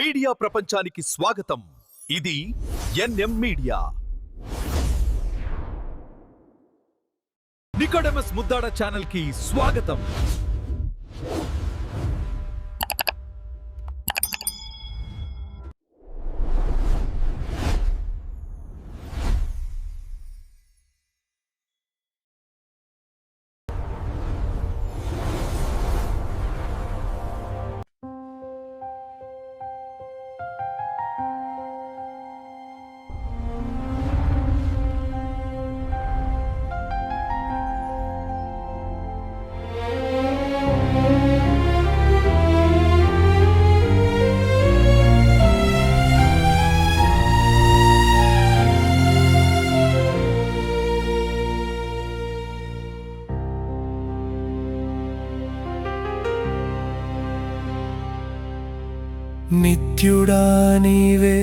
Media ప్రపంచానికి స్వాగతం. ఇది ఎన్ఎం మీడియా. నికోడమస్ ముద్దాడ ఛానల్కి స్వాగతం. నిత్యుడా నీవే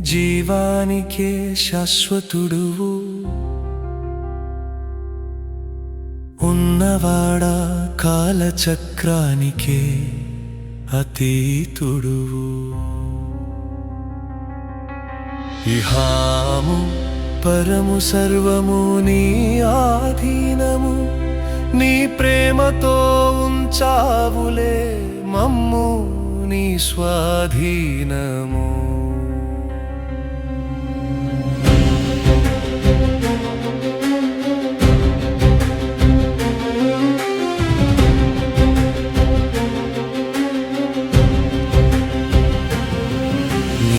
జీవానికే శాశ్వతుడువు. ఉన్నవాడా కాలచక్రానికే అతీతుడు. ఇహాము పరము సర్వము నీ ఆధీనము నీ ప్రేమతో ఉంచావులే మమ్ము నీ స్వాధీనము.